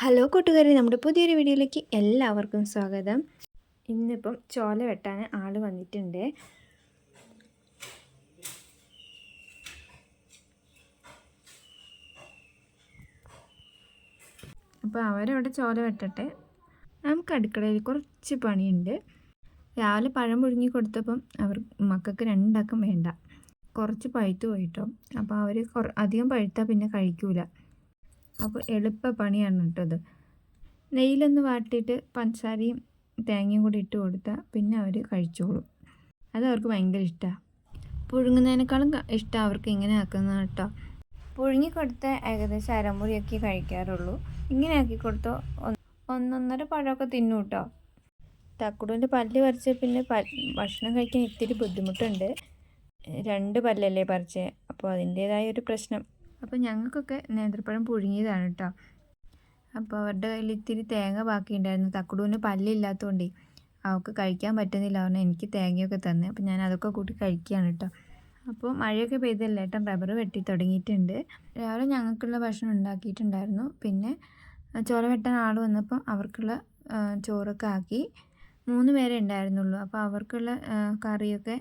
Hello കൂട്ടുകാരെ നമ്മുടെ പുതിയൊരു വീഡിയോയിലേക്ക് എല്ലാവർക്കും സ്വാഗതം. ഇന്നിപ്പം ചോല വെട്ടാൻ ആൾ വന്നിട്ടുണ്ട്. അപ്പോൾ അവരവിടെ ചോല വെട്ടട്ടെ. നമുക്ക് അടുക്കളയിൽ കുറച്ച് പണിയുണ്ട്. രാവിലെ പഴം പുഴുങ്ങി കൊടുത്തപ്പം അവർ മക്കൾക്ക് രണ്ടാക്കും വേണ്ട. കുറച്ച് പഴുത്ത് പോയിട്ടോ. അപ്പോൾ അവർ അധികം പഴുത്താൽ പിന്നെ കഴിക്കൂല. അപ്പോൾ എളുപ്പ പണിയാണ് ഇട്ടത് നെയ്യിലൊന്ന് വാട്ടിയിട്ട് പഞ്ചസാരയും തേങ്ങയും കൂടി ഇട്ട് കൊടുത്താൽ പിന്നെ അവർ കഴിച്ചോളും. അത് അവർക്ക് ഭയങ്കര ഇഷ്ടമാണ് പുഴുങ്ങുന്നതിനേക്കാളും ഇഷ്ടം അവർക്ക് ഇങ്ങനെ ആക്കുന്നത് കേട്ടോ. പുഴുങ്ങി കൊടുത്ത ഏകദേശം അരമുറിയൊക്കെ കഴിക്കാറുള്ളൂ. ഇങ്ങനെ ആക്കി കൊടുത്തോ ഒന്നൊന്നര പഴമൊക്കെ തിന്നു കേട്ടോ. തക്കുടുവിന്റെ പല്ല് പറിച്ച് പിന്നെ ഭക്ഷണം കഴിക്കാൻ ഇത്തിരി ബുദ്ധിമുട്ടുണ്ട്. രണ്ട് പല്ലല്ലേ പറിച്ചേ. അപ്പോൾ അതിന്റേതായ ഒരു പ്രശ്നം. അപ്പോൾ ഞങ്ങൾക്കൊക്കെ നേന്ത്രപ്പഴം പുഴുങ്ങിയതാണ് കേട്ടോ അപ്പോൾ അവരുടെ കയ്യിൽ ഇത്തിരി തേങ്ങ ബാക്കിയുണ്ടായിരുന്നു. തക്കുടൂന് പല്ലില്ലാത്തതുകൊണ്ടേ അവൾക്ക് കഴിക്കാൻ പറ്റുന്നില്ല. പറഞ്ഞാൽ എനിക്ക് തേങ്ങയൊക്കെ തന്നെ. അപ്പോൾ ഞാൻ അതൊക്കെ കൂട്ടി കഴിക്കുകയാണ് കേട്ടോ അപ്പോൾ മഴയൊക്കെ പെയ്തല്ലേ ഏട്ടൻ റബ്ബർ വെട്ടി തുടങ്ങിയിട്ടുണ്ട്. രാവിലെ ഞങ്ങൾക്കുള്ള ഭക്ഷണം ഉണ്ടാക്കിയിട്ടുണ്ടായിരുന്നു. പിന്നെ ചോര വെട്ടാൻ ആൾ വന്നപ്പം അവർക്കുള്ള ചോറൊക്കെ ആക്കി മൂന്ന് പേരെ ഉണ്ടായിരുന്നുള്ളൂ. അപ്പോൾ അവർക്കുള്ള കറിയൊക്കെ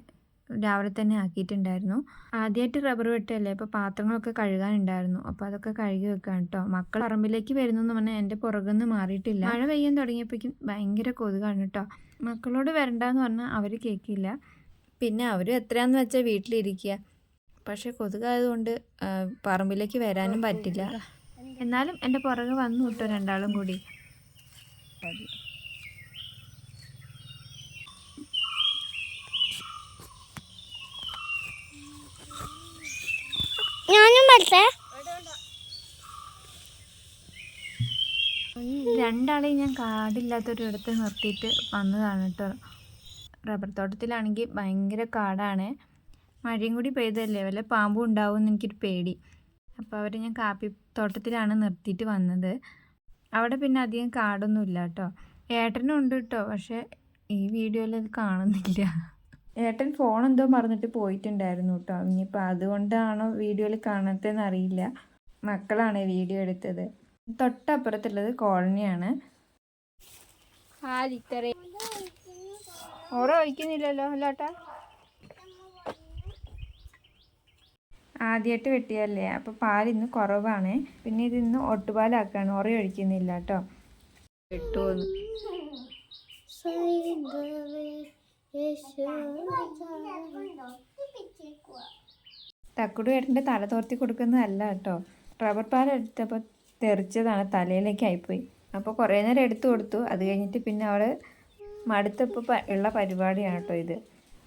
രാവിലെ തന്നെ ആക്കിയിട്ടുണ്ടായിരുന്നു. ആദ്യമായിട്ട് റബ്ബർ വെട്ടല്ലേ അപ്പോൾ പാത്രങ്ങളൊക്കെ കഴുകാനുണ്ടായിരുന്നു. അപ്പോൾ അതൊക്കെ കഴുകി വെക്കാം കേട്ടോ മക്കൾ പറമ്പിലേക്ക് വരുന്നു എന്ന് പറഞ്ഞാൽ എന്റെ പുറകുനിന്ന് മാറിയിട്ടില്ല. മഴ പെയ്യാൻ തുടങ്ങിയപ്പോഴേക്കും ഭയങ്കര കൊതുകാണ് കേട്ടോ മക്കളോട് വരണ്ടെന്ന് പറഞ്ഞാൽ അവർ കേൾക്കില്ല പിന്നെ അവർ എത്രയാന്ന് വെച്ചാൽ വീട്ടിലിരിക്കുക പക്ഷേ കൊതുകായതുകൊണ്ട് പറമ്പിലേക്ക് വരാനും പറ്റില്ല. എന്നാലും എന്റെ പുറകെ വന്നു കിട്ടും രണ്ടാളും കൂടി. വരട്ടെ രണ്ടാളെയും ഞാൻ കാടില്ലാത്തൊരിടത്ത് നിർത്തിയിട്ട് വന്നതാണ് കേട്ടോ. റബ്ബർ തോട്ടത്തിലാണെങ്കിൽ ഭയങ്കര കാടാണ്. മഴയും കൂടി പെയ്തല്ലേ? വല്ല പാമ്പും ഉണ്ടാവും എന്ന് എനിക്കൊരു പേടി. അപ്പോൾ അവർ ഞാൻ കാപ്പി തോട്ടത്തിലാണ് നിർത്തിയിട്ട് വന്നത്. അവിടെ പിന്നെ അധികം കാടൊന്നുമില്ല കേട്ടോ. ഏട്ടനും ഉണ്ട് കേട്ടോ പക്ഷേ ഈ വീഡിയോയിൽ അത് കാണുന്നില്ല. ഏട്ടൻ ഫോൺ എന്തോ മറന്നിട്ട് പോയിട്ടുണ്ടായിരുന്നു കേട്ടോ. ഇനിയിപ്പോൾ അതുകൊണ്ടാണോ വീഡിയോയിൽ കാണാത്തതെന്ന് അറിയില്ല. മക്കളാണ് വീഡിയോ എടുത്തത്. തൊട്ടപ്പുറത്തുള്ളത് കോളനിയാണ്. ഓറ ഒഴിക്കുന്നില്ലല്ലോ അല്ലോട്ടാ? ആദ്യമായിട്ട് വെട്ടിയല്ലേ അപ്പോൾ പാൽ ഇന്ന് കുറവാണ്. പിന്നെ ഇതിന്ന് ഇന്ന് ഒട്ടുപാലാക്കാണ്. ഉറ ഒഴിക്കുന്നില്ല കേട്ടോ. കിട്ടുമെന്ന് തക്കുടു ഏട്ടന്റെ തല തോർത്തി കൊടുക്കുന്നതല്ല കേട്ടോ. റബ്ബർ പാൽ എടുത്തപ്പോൾ തെറിച്ചതാണ് തലയിലേക്ക് ആയിപ്പോയി. അപ്പോൾ കുറേ നേരം എടുത്തു കൊടുത്തു. അത് കഴിഞ്ഞിട്ട് പിന്നെ അവൾ മടുത്തപ്പോൾ ഉള്ള പരിപാടിയാണ് കേട്ടോ ഇത്.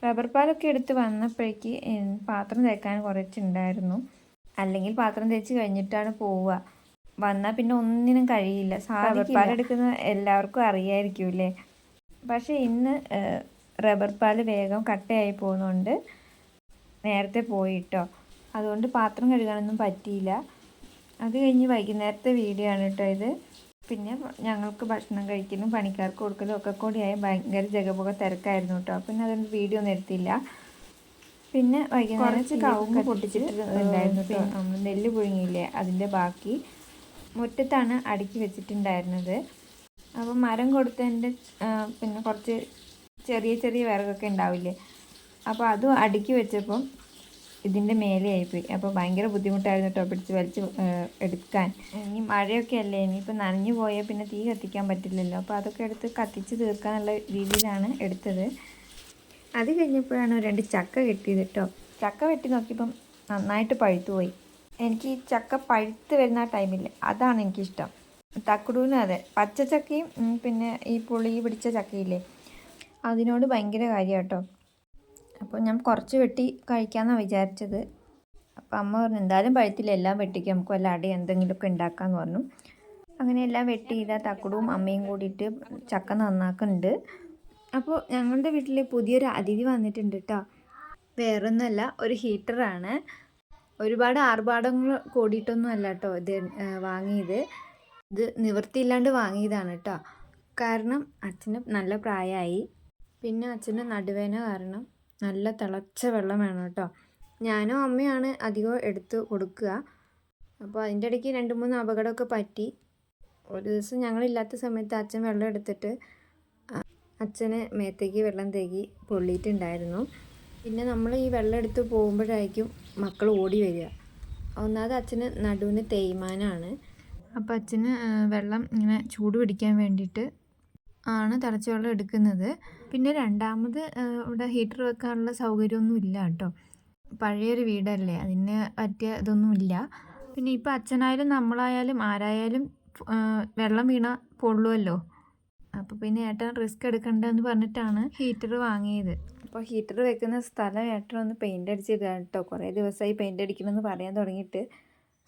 റബ്ബർ പാലൊക്കെ എടുത്ത് വന്നപ്പോഴേക്ക് പാത്രം തേക്കാൻ കുറച്ചുണ്ടായിരുന്നു. അല്ലെങ്കിൽ പാത്രം തേച്ച് കഴിഞ്ഞിട്ടാണ് പോവുക. വന്നാൽ പിന്നെ ഒന്നിനും കഴിയില്ല. റബ്ബർ പാൽ എടുക്കുന്ന എല്ലാവർക്കും അറിയായിരിക്കും അല്ലേ? പക്ഷേ ഇന്ന് റബ്ബർ പാൽ വേഗം കട്ടയായി പോകുന്നുണ്ട്. നേരത്തെ പോയിട്ടോ അതുകൊണ്ട് പാത്രം കഴുകാനൊന്നും പറ്റിയില്ല. അത് കഴിഞ്ഞ് വൈകുന്നേരത്തെ വീഡിയോ ആണ് കേട്ടോ ഇത്. പിന്നെ ഞങ്ങൾക്ക് ഭക്ഷണം കഴിക്കലും പണിക്കാർക്ക് കൊടുക്കലും ഒക്കെ കൂടിയായി ഭയങ്കര ജഗപുക തിരക്കായിരുന്നു കേട്ടോ പിന്നെ അതുകൊണ്ട് വീഡിയോ ഒന്നും എടുത്തില്ല. പിന്നെ വൈകുന്നേരം കുറച്ച് കവുങ്ങ് പൊട്ടിച്ചിട്ടുണ്ടായിരുന്നു കേട്ടോ നമ്മൾ നെല്ല് പുഴുങ്ങിയില്ലേ അതിന്റെ ബാക്കി. മുറ്റത്താണ് അടുക്കി വെച്ചിട്ടുണ്ടായിരുന്നത്. അപ്പോൾ മരം കൊടുത്തതിന്റെ പിന്നെ കുറച്ച് ചെറിയ ചെറിയ വിറകൊക്കെ ഉണ്ടാവില്ലേ? അപ്പോൾ അതും അടുക്കി വെച്ചപ്പം ഇതിന്റെ മേലെ ആയിപ്പോയി. അപ്പോൾ ഭയങ്കര ബുദ്ധിമുട്ടായിരുന്നു കേട്ടോ പിടിച്ച് വലിച്ച് എടുക്കാൻ. ഇനി മഴയൊക്കെ അല്ലേ? ഇനിയിപ്പോൾ നനഞ്ഞു പോയാൽ പിന്നെ തീ കത്തിക്കാൻ പറ്റില്ലല്ലോ. അപ്പോൾ അതൊക്കെ എടുത്ത് കത്തിച്ച് തീർക്കാനുള്ള രീതിയിലാണ് എടുത്തത്. അത് കഴിഞ്ഞപ്പോഴാണ് രണ്ട് ചക്ക കിട്ടിയത് കേട്ടോ ചക്ക വെട്ടി നോക്കിയപ്പം നന്നായിട്ട് പഴുത്തു പോയി. എനിക്ക് ഈ ചക്ക പഴുത്ത് വരുന്ന ടൈമില്ലേ അതാണ് എനിക്കിഷ്ടം. തക്കുടൂനും അതെ. പച്ച ചക്കയും പിന്നെ ഈ പുളി പിടിച്ച ചക്കയില്ലേ? അതിനോട് ഭയങ്കര കാര്യം കേട്ടോ അപ്പോൾ ഞാൻ കുറച്ച് വെട്ടി കഴിക്കാമെന്നാണ് വിചാരിച്ചത്. അപ്പോൾ അമ്മ പറഞ്ഞു എന്തായാലും പഴുത്തില്ല എല്ലാം വെട്ടിക്ക്. നമുക്ക് വല്ല അടി എന്തെങ്കിലുമൊക്കെ ഉണ്ടാക്കാമെന്ന് പറഞ്ഞു. അങ്ങനെ എല്ലാം വെട്ടി ഇതാ തക്കുടും അമ്മയും കൂടിയിട്ട് ചക്ക നന്നാക്കുന്നുണ്ട്. അപ്പോൾ ഞങ്ങളുടെ വീട്ടിൽ പുതിയൊരു അതിഥി വന്നിട്ടുണ്ട് കേട്ടോ. വേറൊന്നുമല്ല ഒരു ഹീറ്ററാണ്. ഒരുപാട് ആർഭാടങ്ങൾ കൂടിയിട്ടൊന്നും അല്ല കേട്ടോ ഇത് വാങ്ങിയത്. ഇത് നിവൃത്തിയില്ലാണ്ട് വാങ്ങിയതാണ് കേട്ടോ. കാരണം അച്ഛന് നല്ല പ്രായമായി. പിന്നെ അച്ഛന് നടുവേന കാരണം നല്ല തിളച്ച വെള്ളം വേണം കേട്ടോ. ഞാനും അമ്മയാണ് അധികം എടുത്ത് കൊടുക്കുക. അപ്പോൾ അതിന്റെ ഇടയ്ക്ക് രണ്ട് മൂന്ന് അപകടമൊക്കെ പറ്റി. ഒരു ദിവസം ഞങ്ങളില്ലാത്ത സമയത്ത് അച്ഛൻ വെള്ളം എടുത്തിട്ട് അച്ഛന് മേത്തേക്ക് വെള്ളം തേകി പൊള്ളിയിട്ടുണ്ടായിരുന്നു. പിന്നെ നമ്മൾ ഈ വെള്ളം എടുത്ത് പോകുമ്പോഴായിരിക്കും മക്കൾ ഓടി വരിക. ഒന്നാമത് അച്ഛന് നടുവിന് തേയ്മാനാണ്. അപ്പോൾ അച്ഛന് വെള്ളം ഇങ്ങനെ ചൂട് പിടിക്കാൻ വേണ്ടിയിട്ട് ആണ് തിളച്ച വെള്ളം എടുക്കുന്നത്. പിന്നെ രണ്ടാമത് ഇവിടെ ഹീറ്റർ വെക്കാനുള്ള സൗകര്യമൊന്നും ഇല്ല കേട്ടോ. പഴയൊരു വീടല്ലേ അതിന് പറ്റിയ ഇതൊന്നും ഇല്ല. പിന്നെ ഇപ്പോൾ അച്ഛനായാലും നമ്മളായാലും ആരായാലും വെള്ളം വീണ പൊള്ളുമല്ലോ അപ്പോൾ പിന്നെ ഏട്ടൻ റിസ്ക് എടുക്കണ്ടെന്ന് പറഞ്ഞിട്ടാണ് ഹീറ്റർ വാങ്ങിയത്. അപ്പോൾ ഹീറ്റർ വെക്കുന്ന സ്ഥലം ഏട്ടൻ ഒന്ന് പെയിന്റ് അടിച്ചിടുക കേട്ടോ. കുറേ ദിവസമായി പെയിന്റ് അടിക്കണമെന്ന് പറയാൻ തുടങ്ങിയിട്ട്.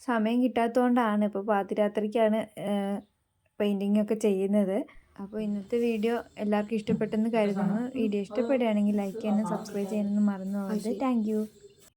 സമയം കിട്ടാത്തതുകൊണ്ടാണ് ഇപ്പോൾ പാതിരാത്രിക്കാണ് പെയിന്റിങ് ഒക്കെ ചെയ്യുന്നത്. അപ്പോൾ ഇന്നത്തെ വീഡിയോ എല്ലാവർക്കും ഇഷ്ടപ്പെട്ടെന്ന് കരുതുന്നു. വീഡിയോ ഇഷ്ടപ്പെടുകയാണെങ്കിൽ ലൈക്ക് ചെയ്യാനും സബ്സ്ക്രൈബ് ചെയ്യാനൊന്നും മറന്നു പോകരുത്. Thank you